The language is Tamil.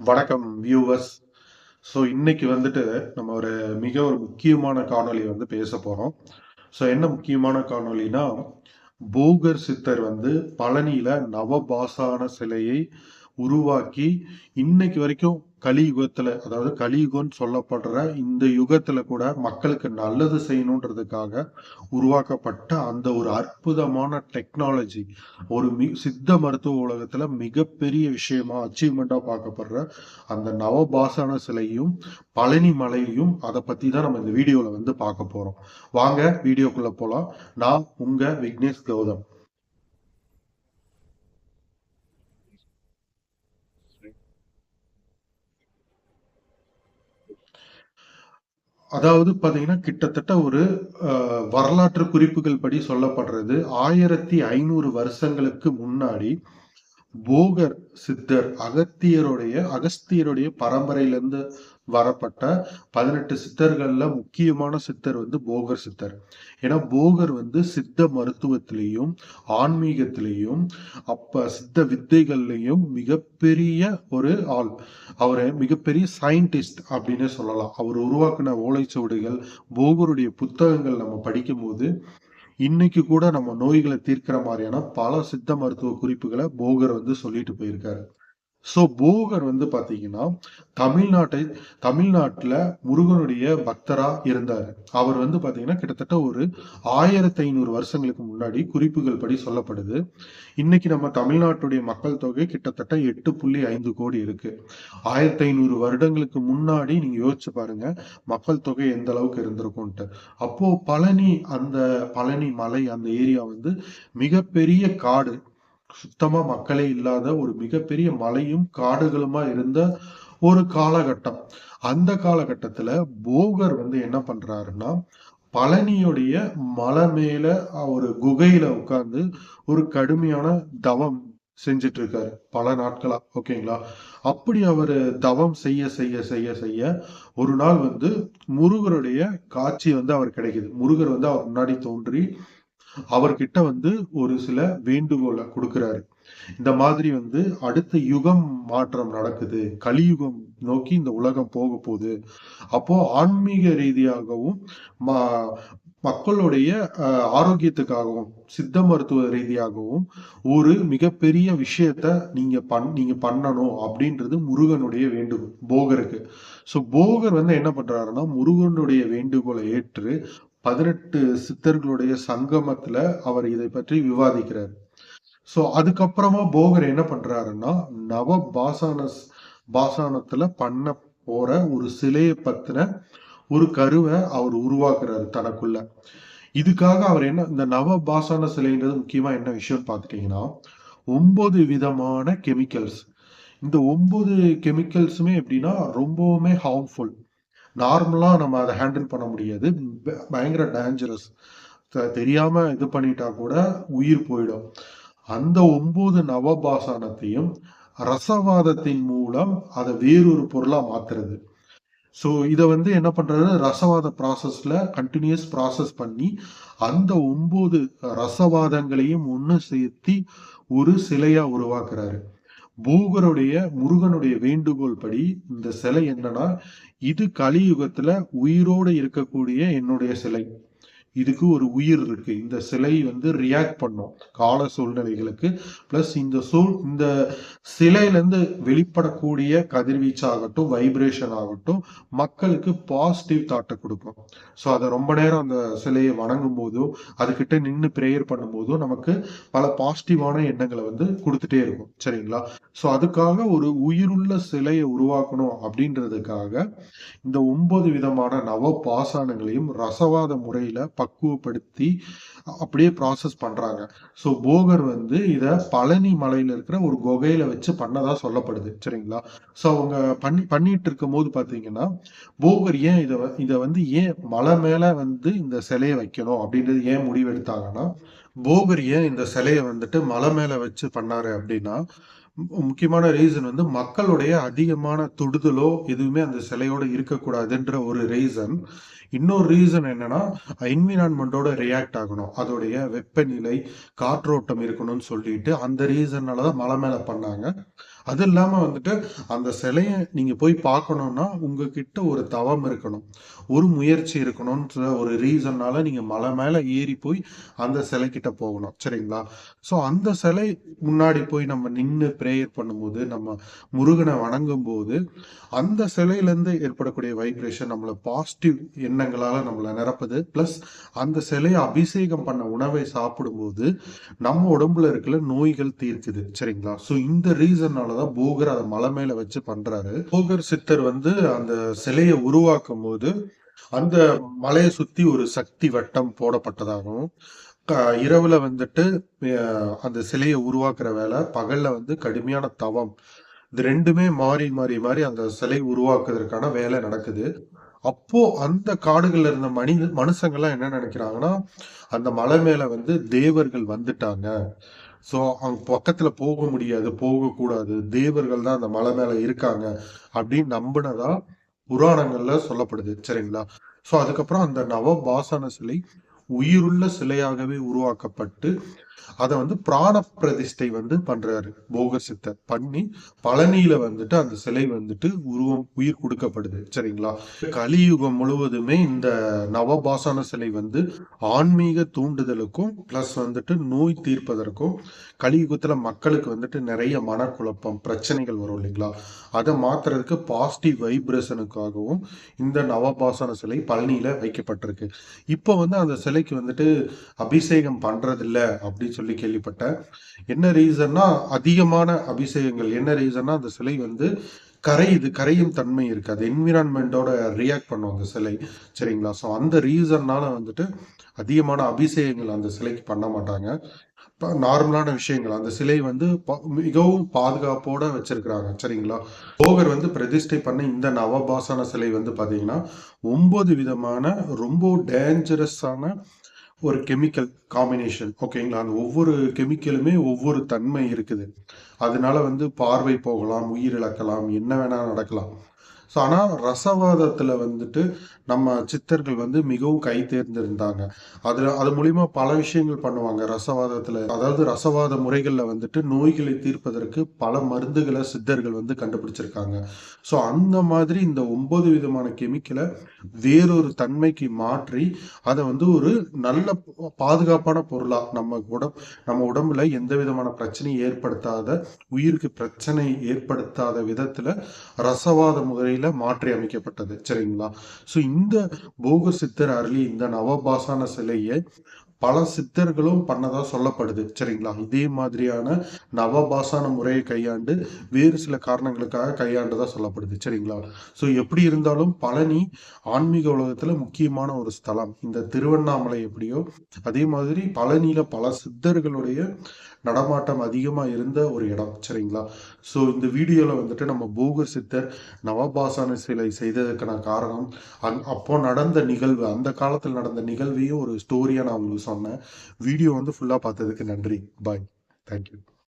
வணக்கம் வியூவர்ஸ் ஸோ இன்னைக்கு வந்துட்டு நம்ம ஒரு மிக ஒரு முக்கியமான காணொலி வந்து பேச போறோம். ஸோ என்ன முக்கியமான காணொலினா போகர் சித்தர் வந்து பழனியில நவபாசான சிலையை உருவாக்கி இன்னைக்கு வரைக்கும் கலியுகத்துல அதாவது கலியுகம்னு சொல்லப்படுற இந்த யுகத்துல கூட மக்களுக்கு நல்லது செய்யணுன்றதுக்காக உருவாக்கப்பட்ட அந்த ஒரு அற்புதமான டெக்னாலஜி ஒரு மி சித்த மருத்துவ உலகத்துல மிகப்பெரிய விஷயமா அச்சீவ்மெண்டா பார்க்கப்படுற அந்த நவபாசன சிலையும் பழனி மலையையும் அதை பத்தி தான் நம்ம இந்த வீடியோல வந்து பார்க்க போறோம். வாங்க வீடியோக்குள்ள போலாம். நான் உங்க விக்னேஷ் கௌதம். அதாவது பாத்தீங்கன்னா கிட்டத்தட்ட ஒரு அஹ், வரலாற்று குறிப்புகள் படி சொல்லப்படுறது ஆயிரத்தி ஐநூறு வருஷங்களுக்கு முன்னாடி போகர் சித்தர் அகத்தியருடைய அகஸ்தியருடைய பரம்பரையிலிருந்து வரப்பட்ட பதினெட்டு சித்தர்கள்ல முக்கியமான சித்தர் வந்து போகர் சித்தர். ஏன்னா போகர் வந்து சித்த மருத்துவத்திலையும் ஆன்மீகத்திலையும் அப்ப சித்த வித்தைகள்லையும் மிகப்பெரிய ஒரு ஆள். அவரை மிகப்பெரிய சயின்டிஸ்ட் அப்படின்னு சொல்லலாம். அவர் உருவாக்கின ஓலைச்சுவடிகள் போகருடைய புத்தகங்கள் நம்ம படிக்கும்போது இன்னைக்கு கூட நம்ம நோய்களை தீர்க்கிற மாதிரியான பல சித்த மருத்துவ குறிப்புகளை போகர் வந்து சொல்லிட்டு போயிருக்காரு. ஸோ போகர் வந்து பாத்தீங்கன்னா தமிழ்நாட்டை தமிழ்நாட்டுல முருகனுடைய பக்தரா இருந்தாரு. அவர் வந்து பாத்தீங்கன்னா கிட்டத்தட்ட ஒரு ஆயிரத்தி ஐநூறு வருஷங்களுக்கு முன்னாடி குறிப்புகள் படி சொல்லப்படுது. இன்னைக்கு நம்ம தமிழ்நாட்டுடைய மக்கள் தொகை கிட்டத்தட்ட எட்டு புள்ளி ஐந்து கோடி இருக்கு. ஆயிரத்தி ஐநூறு வருடங்களுக்கு முன்னாடி நீங்க யோசிச்சு பாருங்க மக்கள் தொகை எந்த அளவுக்கு இருந்திருக்கும்ட்டு அப்போ பழனி அந்த பழனி மலை அந்த ஏரியா வந்து மிகப்பெரிய காடு சுத்தமா மக்களே இல்லாத ஒரு மிகப்பெரிய மலையும் காடுகளுமா இருந்த ஒரு காலகட்டம். அந்த காலகட்டத்துல போகர் வந்து என்ன பண்றாருன்னா பழனியுடைய மலை மேல ஒரு குகையில உட்கார்ந்து ஒரு கடுமையான தவம் செஞ்சிட்டு இருக்காரு பல நாட்களா ஓகேங்களா? அப்படி அவரு தவம் செய்ய செய்ய செய்ய செய்ய ஒரு நாள் வந்து முருகருடைய காட்சி வந்து அவர் கிடைக்குது. முருகர் வந்து அவர் முன்னாடி தோன்றி அவர்கிட்ட வந்து ஒரு சில வேண்டுகோளை கொடுக்கிறாரு. இந்த மாதிரி வந்து அடுத்த யுகம் மாற்றம் நடக்குது. கலியுகம் நோக்கி இந்த உலகம் போக போகுது. அப்போ ஆன்மீக ரீதியாகவும் மக்களுடைய ஆரோக்கியத்துக்காகவும் சித்த மருத்துவ ரீதியாகவும் ஒரு மிகப்பெரிய விஷயத்த நீங்க பண் நீங்க பண்ணணும் அப்படின்றது முருகனுடைய வேண்டுகோள் போகருக்கு. ஸோ போகர் வந்து என்ன பண்றாருன்னா முருகனுடைய வேண்டுகோளை ஏற்று பதினெட்டு சித்தர்களுடைய சங்கமத்துல அவர் இதை பற்றி விவாதிக்கிறார். சோ அதுக்கப்புறமா போகர் என்ன பண்றாருன்னா நவ பாசான பாசானத்துல பண்ண போற ஒரு சிலையை பத்தின ஒரு கருவை அவர் உருவாக்குறாரு தனக்குள்ள. இதுக்காக அவர் என்ன இந்த நவ பாசான சிலைன்றது முக்கியமா என்ன விஷயம் பார்த்துட்டீங்கன்னா ஒன்பது விதமான கெமிக்கல்ஸ் இந்த ஒன்பது கெமிக்கல்ஸுமே எப்படின்னா ரொம்பவுமே ஹார்ம்ஃபுல் நார்மலாக நம்ம அதை ஹேண்டில் பண்ண முடியாது. ப- பயங்கர டேஞ்சரஸ் தெரியாமல் இது பண்ணிட்டா கூட உயிர் போயிடும். அந்த ஒம்பது நவபாசானத்தையும் ரசவாதத்தின் மூலம் அதை வேறொரு பொருளாக மாத்துறது. ஸோ இதை வந்து என்ன பண்ணுறது ரசவாத ப்ராசஸில் கண்டினியூஸ் ப்ராசஸ் பண்ணி அந்த ஒம்பது ரசவாதங்களையும் ஒன்று சேர்த்தி ஒரு சிலையாக உருவாக்குறாரு. பூகருடைய முருகனுடைய வேண்டுகோள் படி இந்த சிலை என்னன்னா இது கலியுகத்துல உயிரோடு இருக்கக்கூடிய என்னுடைய சிலை. இதுக்கு ஒரு உயிர் இருக்கு. இந்த சிலை வந்து ரியாக்ட் பண்ணும். கால சூழ்நிலைகளுக்கு. பிளஸ் இந்த சூழ் இந்த சிலையில இருந்து வெளிப்படக்கூடிய கதிர்வீச்சாகட்டும் வைப்ரேஷன் ஆகட்டும் மக்களுக்கு பாசிட்டிவ் தாட்டை கொடுக்கும். ஸோ அதை ரொம்ப நேரம் அந்த சிலையை வணங்கும் போதோ அதுக்கிட்ட நின்று ப்ரேயர் பண்ணும் போதோ நமக்கு பல பாசிட்டிவான எண்ணங்களை வந்து கொடுத்துட்டே இருக்கும். சரிங்களா? ஸோ அதுக்காக ஒரு உயிருள்ள சிலையை உருவாக்கணும் அப்படின்றதுக்காக இந்த ஒன்பது விதமான நவ பாசானங்களையும் ரசவாத முறையில பக்குவப்படுத்தி அப்படியே ப்ராசஸ் பண்றாங்க. ஸோ போகர் வந்து இதை பழனி மலையில இருக்கிற ஒரு குகையில வச்சு பண்ணதா சொல்லப்படுது. சரிங்களா? ஸோ அவங்க பண்ணி பண்ணிட்டு இருக்கும் போது பார்த்தீங்கன்னா போகர் ஏன் இதை இதை வந்து ஏன் மலை மேல வந்து இந்த சிலையை வைக்கணும் அப்படின்றது ஏன் முடிவெடுத்தாங்கன்னா போகர் ஏன் இந்த சிலையை வந்துட்டு மலை மேல வச்சு பண்ணாரு அப்படின்னா முக்கியமான ரீசன் வந்து மக்களுடைய அதிகமான தொடுதலோ எதுவுமே அந்த சிலையோட இருக்கக்கூடாதுன்ற ஒரு ரீசன் இன்னொரு ரீசன் என்னன்னா என்விரான்மெண்டோட ரியாக்ட் ஆகணும். அதோடைய வெப்பநிலை காற்றோட்டம் இருக்கணும்னு சொல்லிட்டு அந்த ரீசன்னால தான் மலை மேல பண்ணாங்க. அது இல்லாம வந்துட்டு அந்த சிலைய நீங்க போய் பார்க்கணுன்னா உங்ககிட்ட ஒரு தவம் இருக்கணும். ஒரு முயற்சி இருக்கணும்ன்ற ஒரு ரீசன்னால நீங்க மலை மேல ஏறி போய் அந்த சிலை கிட்ட போகணும். சரிங்களா? ஸோ அந்த சிலை முன்னாடி போய் நம்ம நின்று ப்ரேயர் பண்ணும்போது நம்ம முருகனை வணங்கும் போது அந்த சிலையிலேருந்து ஏற்படக்கூடிய வைப்ரேஷன் நம்மளை பாசிட்டிவ் எண்ணங்களால நம்மளை நிரப்புது. ப்ளஸ் அந்த சிலையை அபிஷேகம் பண்ண உணவை சாப்பிடும்போது நம்ம உடம்புல இருக்கிற நோய்கள் தீர்க்குது. சரிங்களா? ஸோ இந்த ரீசன்னால தான் போகர் அதை மலை மேல வச்சு பண்றாரு. போகர் சித்தர் வந்து அந்த சிலையை உருவாக்கும் போது அந்த மலையை சுத்தி ஒரு சக்தி வட்டம் போடப்பட்டதாகவும் இரவுல வந்துட்டு அந்த சிலையை உருவாக்குற வேலை பகல்ல வந்து கடுமையான தவம். இது ரெண்டுமே மாறி மாறி மாறி அந்த சிலை உருவாக்குறதுக்கான வேலை நடக்குது. அப்போ அந்த காடுகள்ல இருந்த மனித மனுஷங்கள்லாம் என்ன நினைக்கிறாங்கன்னா அந்த மலை மேல வந்து தேவர்கள் வந்துட்டாங்க. ஸோ அவங்க பக்கத்துல போக முடியாது போகக்கூடாது. தேவர்கள் தான் அந்த மலை மேல இருக்காங்க அப்படின்னு நம்பினதா புராணங்கள்ல சொல்லப்படுது. சரிங்களா? ஸோ அதுக்கப்புறம் அந்த நவ பாசன சிலை உயிருள்ள சிலையாகவே உருவாக்கப்பட்டு அதை வந்து பிராண பிரதிஷ்டை வந்து பண்றாரு போக சித்தர் பண்ணி பழனியில வந்துட்டு அந்த சிலை வந்துட்டு உருவம் உயிர் கொடுக்கப்படுது. சரிங்களா? கலியுகம் முழுவதுமே இந்த நவபாசான சிலை வந்து ஆன்மீக தூண்டுதலுக்கும் பிளஸ் வந்துட்டு நோய் தீர்ப்பதற்கும் கலியுகத்துல மக்களுக்கு வந்துட்டு நிறைய மனக்குழப்பம் பிரச்சனைகள் வரும் இல்லைங்களா? அதை மாத்துறதுக்கு பாசிட்டிவ் வைப்ரேஷனுக்காகவும் இந்த நவபாசன சிலை பழனியில வைக்கப்பட்டிருக்கு. இப்போ வந்து அந்த சிலை சிலைக்கு வந்துட்டு அபிஷேகம் பண்றதில்ல அப்படின்னு சொல்லி கேள்விப்பட்டேன். என்ன ரீசன்னா அதிகமான அபிஷேகங்கள். என்ன ரீசன்னா அந்த சிலை வந்து கரையுது கரையும் தன்மை இருக்குது அது என்விரான்மெண்டோட ரியாக்ட் பண்ணும் அந்த சிலை. சரிங்களா? ஸோ அந்த ரீசன்னால் வந்துட்டு அதிகமான அபிஷேகங்கள் அந்த சிலைக்கு பண்ண மாட்டாங்க. இப்போ நார்மலான விஷயங்கள். அந்த சிலை வந்து மிகவும் பாதுகாப்போட வச்சிருக்கிறாங்க. சரிங்களா? போகர் வந்து பிரதிஷ்டை பண்ண இந்த நவபாசன சிலை வந்து பாத்தீங்கன்னா ஒன்பது விதமான ரொம்ப டேஞ்சரஸான ஒரு கெமிக்கல் காம்பினேஷன் ஓகேங்களா அந்த ஒவ்வொரு கெமிக்கலுமே ஒவ்வொரு தன்மை இருக்குது. அதனால வந்து பார்வை போகலாம் உயிர் இழக்கலாம் என்ன வேணால் நடக்கலாம். ஸோ ஆனால் ரசவாதத்தில் வந்துட்டு நம்ம சித்தர்கள் வந்து மிகவும் கை தேர்ந்திருந்தாங்க. அதில் அது மூலிமா பல விஷயங்கள் பண்ணுவாங்க. ரசவாதத்தில் அதாவது ரசவாத முறைகளில் வந்துட்டு நோய்களை தீர்ப்பதற்கு பல மருந்துகளை சித்தர்கள் வந்து கண்டுபிடிச்சிருக்காங்க. ஸோ அந்த மாதிரி இந்த ஒன்பது விதமான கெமிக்கலை வேறொரு தன்மைக்கு மாற்றி அதை வந்து ஒரு நல்ல பாதுகாப்பான பொருளாக நம்ம உடம் நம்ம உடம்புல எந்த விதமான பிரச்சனையும் ஏற்படுத்தாத உயிருக்கு பிரச்சனை ஏற்படுத்தாத விதத்தில் ரசவாத முறையில் மாற்றி அமைக்கப்பட்டது. சரிங்களா? ஸோ இந்த போக சித்தர் அருளி இந்த நவபாசான சிலையை பல சித்தர்களும் பண்ணதா சொல்லப்படுது. சரிங்களா? இதே மாதிரியான நவபாசான முறையை கையாண்டு வேறு சில காரணங்களுக்காக கையாண்டதா சொல்லப்படுது. சரிங்களா? ஸோ எப்படி இருந்தாலும் பழனி ஆன்மீக உலகத்துல முக்கியமான ஒரு ஸ்தலம். இந்த திருவண்ணாமலை எப்படியோ அதே மாதிரி பழனியில பல சித்தர்களுடைய நடமாட்டம் அதிகமாக இருந்த ஒரு இடம் சரிங்களா? ஸோ இந்த வீடியோவில் வந்துட்டு நம்ம பூக சித்தர் நவபாசான சிலை செய்ததற்கான காரணம். அந் அப்போ நடந்த நிகழ்வு அந்த காலத்தில் நடந்த நிகழ்வையும் ஒரு ஸ்டோரியாக நான் உங்களுக்கு சொன்னேன். வீடியோ வந்து ஃபுல்லாக பார்த்ததுக்கு நன்றி. Bye thank you